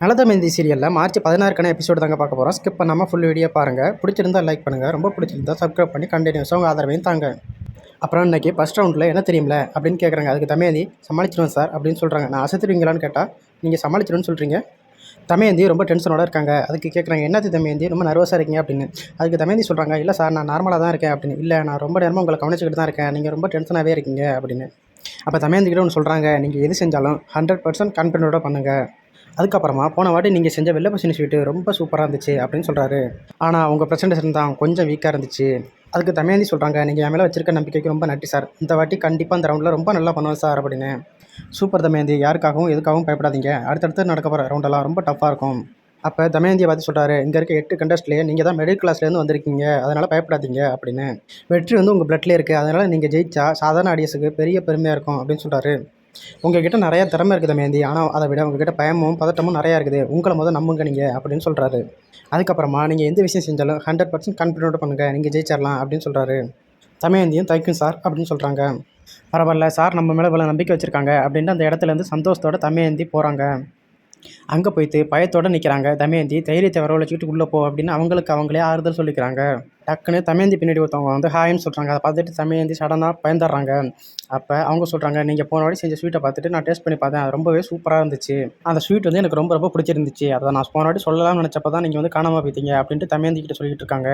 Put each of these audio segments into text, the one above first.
நலதமிந்தி சீரியலில் March பதினாறுக்கான episode தாங்க பார்க்க போகிறோம் ஸ்கிப் பண்ணாமல் ஃபுல் வீடியோ பாருங்கள் பிடிச்சிருந்தா லைக் பண்ணுங்கள் ரொம்ப பிடிச்சிருந்தா சப்ஸ்கிரைப் பண்ணி கண்டினியூஸாக உங்கள் ஆதரவையும் தாங்க. அப்புறம் இன்றைக்கி ஃபஸ்ட் ரவுண்டில் என்ன தெரியும்ல? அப்படின்னு கேட்குறாங்க அதுக்கு தமையந்தி சமாளிச்சிருவேன் சார் அப்படின்னு சொல்கிறாங்க நான் அசத்துருவீங்களான்னு கேட்டால் நீங்கள் சமாளிச்சிருன்னு சொல்கிறீங்க தமையந்தி ரொம்ப டென்ஷனோட இருக்காங்க. அதுக்கு கேட்குறாங்க என்னது தமையந்தி? ரொம்ப நர்வஸாக இருக்கீங்க அப்படின்னு. அதுக்கு தமையந்தி சொல்கிறாங்க இல்லை சார் நான் நார்மலாக தான் இருக்கேன் அப்படின்னு. இல்லை நான் ரொம்ப நேரமாக உங்களை கவனிச்சிக்கிட்டு தான் இருக்கேன். நீங்கள் ரொம்ப டென்ஷனாகவே இருக்கீங்க அப்படின்னு. அப்போ தமையந்திக்கிட்ட ஒன்று சொல்கிறாங்க நீங்கள் எது செஞ்சாலும் ஹண்ட்ரட் பர்சன்ட் கான்ஃபிடென்ட்டோட பண்ணுங்கள் அதுக்கப்புறமா போன வாட்டி நீங்கள் செஞ்ச வெள்ளை பசினி ஸ்வீட்டு ரொம்ப சூப்பராக இருந்துச்சு அப்படின்னு சொல்கிறாரு ஆனால் உங்கள் ப்ரெசன்டேஷன் தான் கொஞ்சம் வீக்காக இருந்துச்சு. அதுக்கு தமிழ்ந்தி சொல்கிறாங்க நீங்கள் என் மேலே வச்சிருக்க நம்பிக்கைக்கு ரொம்ப நன்றி சார் இந்த வாட்டி கண்டிப்பாக அந்த ரவுண்டில் ரொம்ப நல்லா பண்ணுவேன் சார் அப்படின்னு. சூப்பர் தமயந்தி யாருக்காகவும் எதுக்காகவும் பயப்படாதீங்க. அடுத்தடுத்து நடக்க போகிற ரவுண்டெல்லாம் ரொம்ப டஃப்பாக இருக்கும். அப்போ தமயந்தியை பார்த்து சொல்கிறாரு இங்கே இருக்க எட்டு கண்டஸ்ட்லேயே நீங்கள் தான் மிடில் கிளாஸ்லேருந்து வந்திருக்கீங்க. அதனால் பயப்படாதீங்க அப்படின்னு. வெற்றி வந்து உங்கள் பிளட்லேயே இருக்குது அதனால் நீங்கள் ஜெயிச்சா சாதாரண ஆடியன்ஸுக்கு பெரிய பெருமையாக இருக்கும் அப்படின்னு சொல்கிறாரு உங்ககிட்ட நிறையா திறமை இருக்குது மேந்தி. ஆனால் அதை விட உங்ககிட்ட பயமும் பதட்டமும் நிறையா இருக்குது. உங்களை முதல் நம்புங்க நீங்கள் அப்படின்னு சொல்கிறாரு அதுக்கப்புறமா நீங்கள் எந்த விஷயம் செஞ்சாலும் ஹண்ட்ரட் பர்சன்ட் கான்ஃபிடென்ட் பண்ணுங்கள் நீங்கள் ஜெயிச்சிடலாம் அப்படின்னு சொல்கிறாரு தமயந்தியும் தேங்க்யூ சார் அப்படின்னு சொல்கிறாங்க பரவாயில்ல சார் நம்ம மேலே இவ்வளோ நம்பிக்கை வச்சுருக்காங்க அப்படின்ட்டு அந்த இடத்துலேருந்து சந்தோஷத்தோட தமயந்தி போகிறாங்க அங்கே போயிட்டு பயத்தோடு நிற்கிறாங்க தமயந்தி தைரியத்தை வரவழைச்சிக்கிட்டு உள்ளே போ அப்படின்னு அவங்களுக்கு அவங்களே ஆறுதல் சொல்லிக்கிறாங்க. டக்குன்னு தமயந்தி பின்னாடி ஒருத்தவங்க வந்து ஹாய்ன்னு சொல்கிறாங்க அதை பார்த்துட்டு தமயந்தி சடனாக பயந்துடுறாங்க. அப்போ அவங்க சொல்கிறாங்க நீங்கள் போன வாட்டி செஞ்ச ஸ்வீட்டை பார்த்துட்டு நான் டேஸ்ட் பண்ணி பார்த்தேன். அது ரொம்பவே சூப்பராக இருந்துச்சு. அந்த ஸ்வீட் வந்து எனக்கு ரொம்ப ரொம்ப பிடிச்சிருந்துச்சு. அதை நான் போன வாட்டி சொல்லலாம்னு நினச்சப்ப தான் நீங்கள் வந்து காணாமல் போயிட்டீங்க அப்படின்ட்டு தமயந்தி கிட்ட சொல்லிட்டு இருக்காங்க.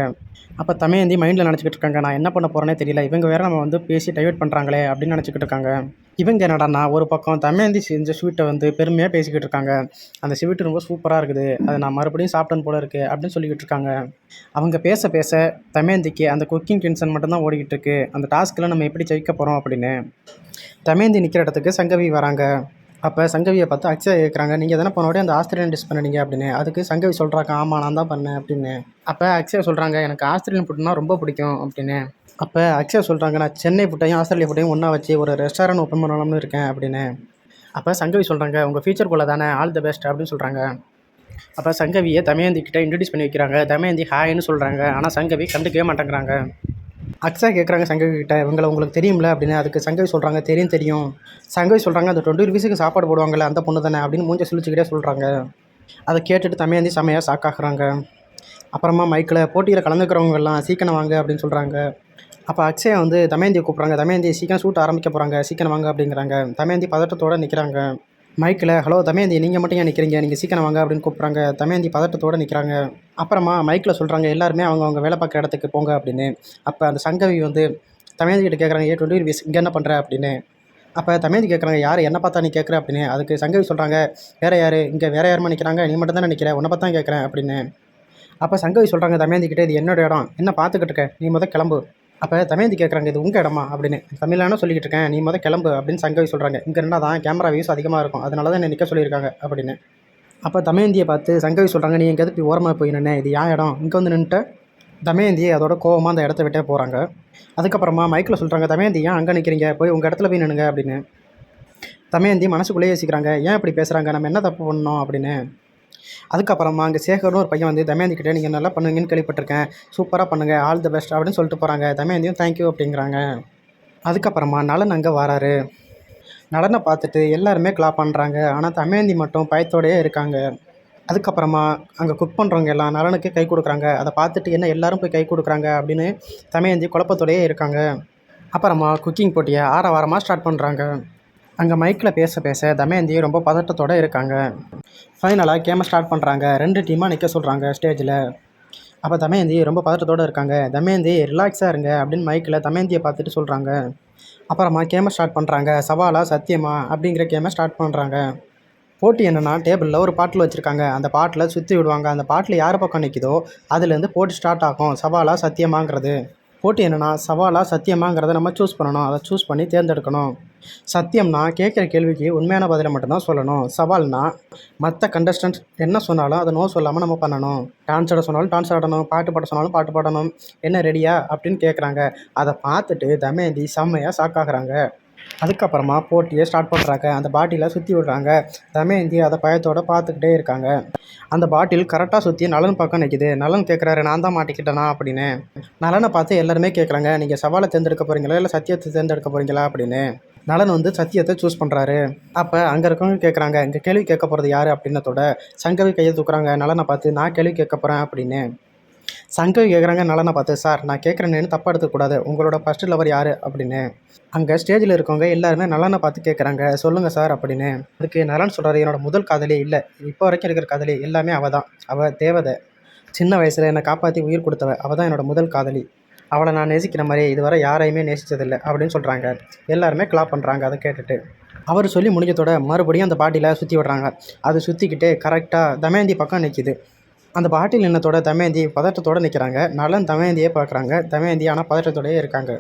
அப்போ தமயந்தி மைண்டில் நினச்சிக்கிட்டு இருக்காங்க நான் என்ன பண்ண போகிறேனே தெரியல. இவங்க வேறு நம்ம வந்து பேசி டைவெர்ட் பண்ணுறாங்களே அப்படின்னு நினச்சிக்கிட்டு இருக்காங்க. இவங்க என்னடான்னா ஒரு பக்கம் தமயந்தி செஞ்ச ஸ்வீட்டை வந்து பெருமையாக பேசிக்கிட்டு இருக்காங்க அந்த ஸ்வீட்டு ரொம்ப சூப்பராக இருக்குது. அதை நான் மறுபடியும் சாப்பிட்டேன் போல இருக்குது அப்படின்னு சொல்லிக்கிட்டு இருக்காங்க அவங்க பேச பேச தமேந்திக்கு அந்த குக்கிங் டென்ஷன் மட்டும்தான் ஓடிக்கிட்டு இருக்கு அந்த டாஸ்க்கில் நம்ம எப்படி ஜெயிக்க போகிறோம் அப்படின்னு. தமேந்தி நிற்கிற இடத்துக்கு சங்கவி வராங்க. அப்போ சங்கவியை பார்த்து அக்ஷயா கேட்குறாங்க நீங்கள் தானே போன அந்த ஆஸ்திரேலியன் டிஷ் பண்ணினீங்க அப்படின்னு. அதுக்கு சங்கவி சொல்கிறாங்க ஆமாம் நான் தான் பண்ணேன் அப்படின்னு. அப்போ அக்ஷயா சொல்கிறாங்க எனக்கு ஆஸ்திரேலியன் ஃபுட்னா ரொம்ப பிடிக்கும் அப்படின்னு. அப்போ அக்ஷயா சொல்கிறாங்க நான் சென்னை ஃபுட்டையும் ஆஸ்திரேலியா ஃபுட்டையும் ஒன்றா வச்சு ஒரு ரெஸ்டாரண்ட் ஓப்பன் பண்ணலாம்னு இருக்கேன் அப்படின்னு. அப்போ சங்கவி சொல்கிறாங்க உங்கள் ஃபியூச்சருக்குள்ளே தானே ஆல் த பெஸ்ட் அப்படின்னு சொல்கிறாங்க. அப்போ சங்கவியை தமயந்தி கிட்ட இன்ட்ரடியூஸ் பண்ணி வைக்கிறாங்க தமயந்தி ஹாய்னு சொல்கிறாங்க. ஆனால் சங்கவி கண்டுக்கவே மாட்டேங்கிறாங்க. அக்ஷா கேட்குறாங்க சங்கவி கிட்ட இவங்களை உங்களுக்கு தெரியும்ல? அப்படின்னு. அதுக்கு சங்கவி சொல்கிறாங்க தெரியும் தெரியும். சங்கவி சொல்கிறாங்க அந்த டுவெண்ட்டி ருபீஸுக்கு சாப்பாடு போடுவாங்கள்ல அந்த பொண்ணு தானே அப்படின்னு மூஞ்ச சுழிச்சுக்கிட்டே சொல்கிறாங்க. அதை கேட்டுட்டு தமையந்தி செமையாக சாக்காகிறாங்க அப்புறமா மைக்கில் போட்டியில் கலந்துக்கிறவங்கெல்லாம் சீக்கிரம் வாங்க அப்படின்னு சொல்கிறாங்க அப்போ அக்ஷயா வந்து தமயந்தியை கூப்பிட்றாங்க. தமயந்தி சீக்கிரம் ஷூட் ஆரம்பிக்க போகிறாங்க சீக்கிரம் வாங்க அப்படிங்கிறாங்க. தமயந்தி பதட்டத்தோடு நிற்கிறாங்க மைக்கில் ஹலோ தமயந்தி நீங்கள் மட்டும் ஏன் நிற்கிறீங்க நீங்கள் சீக்கிரம் வாங்க அப்படின்னு கூப்பிட்றாங்க. தமயந்தி பதட்டத்தோடு நிற்கிறாங்க அப்புறமா மைக்கில் சொல்கிறாங்க எல்லாருமே அவங்க அவங்க வேலை பார்க்குற இடத்துக்கு போங்க அப்படின்னு. அப்போ அந்த சங்கவி வந்து தமயந்தி கிட்ட கேட்குறாங்க ஏ டுவெண்ட்டி ருபீஸ் இங்கே என்ன பண்ணுற அப்படின்னு. அப்போ தமயந்தி கேட்குறாங்க யார்? என்ன பார்த்தா நீ கேட்குற அப்படின்னு. அதுக்கு சங்கவி சொல்கிறாங்க வேறு யார்? இங்கே வேறு யாருமா நிற்கிறாங்க நீ மட்டும் தானே நிற்கிற உன்னை பார்த்தா கேட்குறேன் அப்படின்னு. அப்போ சங்கவி சொல்கிறாங்க தமயந்தி கிட்டே இது என்னோட இடம். என்ன பார்த்துக்கிட்டு இருக்க? நீ முதல் கிளம்பு. அப்போ தமயந்தி கேட்குறாங்க இது உங்கள் இடமா? அப்படின்னு. தமிழான சொல்லிக்கிட்டு இருக்கேன். நீ முதல் கிளம்பு. அப்படின்னு சங்கவி சொல்கிறாங்க இங்கே இருந்தால் தான் கேமரா வியூஸ் அதிகமாக இருக்கும். அதனால தான் என்னை நிற்க சொல்லியிருக்காங்க. அப்படின்னு. அப்போ தமயந்தியை பார்த்து சங்கவி சொல்கிறாங்க நீ எங்கேயாவது போய் ஓரமாக போய் நின்று இது ஏன் இடம்? இங்கே வந்து நின்றுட்டு தமயந்தி அதோட கோவமாக அந்த இடத்த விட்டே போகிறாங்க அதுக்கப்புறமா மைக்கில் சொல்கிறாங்க தமயந்தி ஏன் அங்கே நிற்கிறீங்க போய் உங்கள் இடத்துல போய் நின்னுங்க. அப்படின்னு. தமயந்தி மனசுக்குள்ளேயே யோசிக்கிறாங்க ஏன் இப்படி பேசுகிறாங்க நம்ம என்ன தப்பு பண்ணோம்? அப்படின்னு. அதுக்கப்புறமா அங்கே சேகர்னு ஒரு பையன் வந்து தமயந்தி கிட்டே நீங்கள் நல்லா பண்ணுவீங்கன்னு கேள்விப்பட்டிருக்கேன். சூப்பராக பண்ணுங்கள் ஆல் த பெஸ்ட் அப்படின்னு சொல்லிட்டு போகிறாங்க தமயந்தியும் தேங்க்யூ அப்படிங்கிறாங்க. அதுக்கப்புறமா நலன் அங்கே வராரு. நலனை பார்த்துட்டு எல்லாருமே கிளாப் பண்ணுறாங்க ஆனால் தமயந்தி மட்டும் பயத்தோடயே இருக்காங்க. அதுக்கப்புறமா அங்கே குக் பண்ணுறவங்க எல்லாம் நலனுக்கு கை கொடுக்குறாங்க. அதை பார்த்துட்டு என்ன எல்லாரும் போய் கை கொடுக்குறாங்க அப்படின்னு தமயந்தி குழப்பத்தோடயே இருக்காங்க. அப்புறமா குக்கிங் போட்டியை ஆற வாரமாக ஸ்டார்ட் பண்ணுறாங்க அங்கே மைக்கில் பேச பேச தமயந்தி ரொம்ப பதட்டத்தோடு இருக்காங்க. ஃபைனலாக கேமை ஸ்டார்ட் பண்ணுறாங்க ரெண்டு டீமாக நிற்க சொல்கிறாங்க ஸ்டேஜில் அப்போ தமயந்தி ரொம்ப பதட்டத்தோடு இருக்காங்க. தமயந்தி ரிலாக்ஸாக இருங்க அப்படின்னு மைக்கில் தமயந்தியை பார்த்துட்டு சொல்கிறாங்க அப்புறமா கேமை ஸ்டார்ட் பண்ணுறாங்க சவாலா? சத்தியமா? அப்படிங்கிற கேமை ஸ்டார்ட் பண்ணுறாங்க போட்டி என்னென்னா டேபிளில் ஒரு பாட்டில் வச்சுருக்காங்க. அந்த பாட்டில் சுற்றி விடுவாங்க. அந்த பாட்டில் யார் பக்கம் நிற்கிதோ அதுலேருந்து போட்டி ஸ்டார்ட் ஆகும். சவாலா? சத்தியமாங்கிறது? போட்டி என்னென்னா சவாலா? சத்தியமாங்கிறத நம்ம சூஸ் பண்ணணும். அதை சூஸ் பண்ணி தேர்ந்தெடுக்கணும். சத்தியம்னா கேட்குற கேள்விக்கு உண்மையான பதிலை மட்டும்தான் சொல்லணும். சவால்னா மற்ற கண்டஸ்டன்ட் என்ன சொன்னாலும் அதை நோ சொல்லாமல் நம்ம பண்ணணும். டான்ஸ் ஆட சொன்னாலும் டான்ஸ் ஆடணும் பாட்டு பாட சொன்னாலும் பாட்டு பாடணும். என்ன ரெடியா அப்படின்னு கேட்குறாங்க. அதை பார்த்துட்டு தமேந்தி செம்மையாக சாக்காகிறாங்க அதுக்கப்புறமா போட்டியை ஸ்டார்ட் பண்ணுறாங்க அந்த பாட்டிலை சுற்றி விடுறாங்க. தமேந்தி அதை பயத்தோடு பார்த்துக்கிட்டே இருக்காங்க. அந்த பாட்டில் கரெக்டாக சுற்றி நலன் பக்கம் நிற்கிது நலன் கேட்குறாரு நான் தான் மாட்டிக்கிட்டேனா? அப்படின்னு. நலனை பார்த்து எல்லாருமே கேட்குறாங்க நீங்கள் சவாலை தேர்ந்தெடுக்க போகிறீங்களா இல்லை சத்தியத்தை தேர்ந்தெடுக்க போகிறீங்களா அப்படின்னு. நலன் வந்து சத்தியத்தை சூஸ் பண்ணுறாரு அப்போ அங்கே இருக்கவங்க கேட்குறாங்க இங்கே கேள்வி கேட்க போகிறது யார் அப்படின்னதோட சங்கவி கையை தூக்குறாங்க நலனை பார்த்து நான் கேள்வி கேட்க போகிறேன் அப்படின்னு. சங்கவி கேட்குறாங்க நலனை பார்த்து சார் நான் கேட்குறேன்னு தப்பாக எடுத்துக்கூடாது உங்களோட ஃபஸ்ட்டு லவர் யார்? அப்படின்னு. அங்கே ஸ்டேஜில் இருக்கவங்க எல்லாருமே நலனை பார்த்து கேட்குறாங்க சொல்லுங்கள் சார் அப்படின்னு. அதுக்கு நலன் சொல்கிறாரு என்னோட முதல் காதலி இல்லை. இப்போ வரைக்கும் இருக்கிற காதலி எல்லாமே அவள் தான் அவள் தேவதை. சின்ன வயசில் என்னை காப்பாற்றி உயிர் கொடுத்தவ. அவள் தான் என்னோட முதல் காதலி. அவளை நான் நேசிக்கிற மாதிரி இதுவரை யாரையுமே நேசித்ததில்லை அப்படின்னு சொல்கிறாங்க எல்லாருமே கிளாப் பண்ணுறாங்க அதை கேட்டுட்டு. அவர் சொல்லி முடிஞ்சதோட மறுபடியும் அந்த பாட்டியில் சுற்றி விடுறாங்க. அது சுற்றிக்கிட்டு கரெக்டாக தமயந்தி பக்கம் நிற்கிது அந்த பாட்டில் என்னத்தோட தமயந்தி பதட்டத்தோடு நிற்கிறாங்க நலன் தமயந்தியே பார்க்குறாங்க. தமயந்தி ஆனால் பதட்டத்தோடயே இருக்காங்க.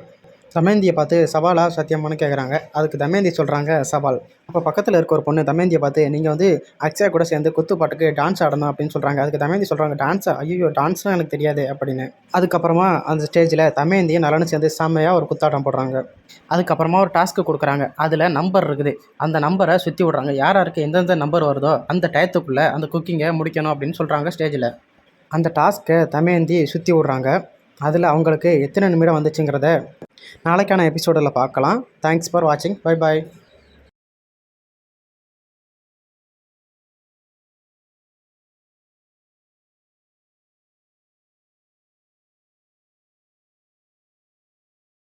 தமேந்தியை பார்த்து சவாலா? சத்தியமானு கேட்குறாங்க அதுக்கு தமேந்தி சொல்கிறாங்க சவால். அப்போ பக்கத்தில் இருக்க ஒரு பொண்ணு தமேந்தியை பார்த்து நீங்கள் வந்து அக்ஷயா கூட சேர்ந்து குத்து பாட்டுக்கு டான்ஸ் ஆடணும் அப்படின்னு சொல்கிறாங்க அதுக்கு தமேந்தி சொல்கிறாங்க டான்ஸ் ஐயோ டான்ஸ்லாம் எனக்கு தெரியாது அப்படின்னு. அதுக்கப்புறமா அந்த ஸ்டேஜில் தமேந்தியை நலனு சேர்ந்து செம்மையாக ஒரு குத்தாட்டம் போடுறாங்க. அதுக்கப்புறமா ஒரு டாஸ்க்கு கொடுக்குறாங்க. அதில் நம்பர் இருக்குது. அந்த நம்பரை சுற்றி விட்றாங்க. யார் யாருக்கு எந்தெந்த நம்பர் வருதோ அந்த டயத்துக்குள்ளே அந்த குக்கிங்கை முடிக்கணும் அப்படின்னு சொல்கிறாங்க ஸ்டேஜில் அந்த டாஸ்க்கை தமேந்தி சுற்றி விட்றாங்க. அதில் அவங்களுக்கு எத்தனை நிமிடம் வந்துச்சுங்கிறத நாளைக்கான எபிசோடில் பார்க்கலாம். தேங்க்ஸ் ஃபார் வாட்சிங் பை பாய்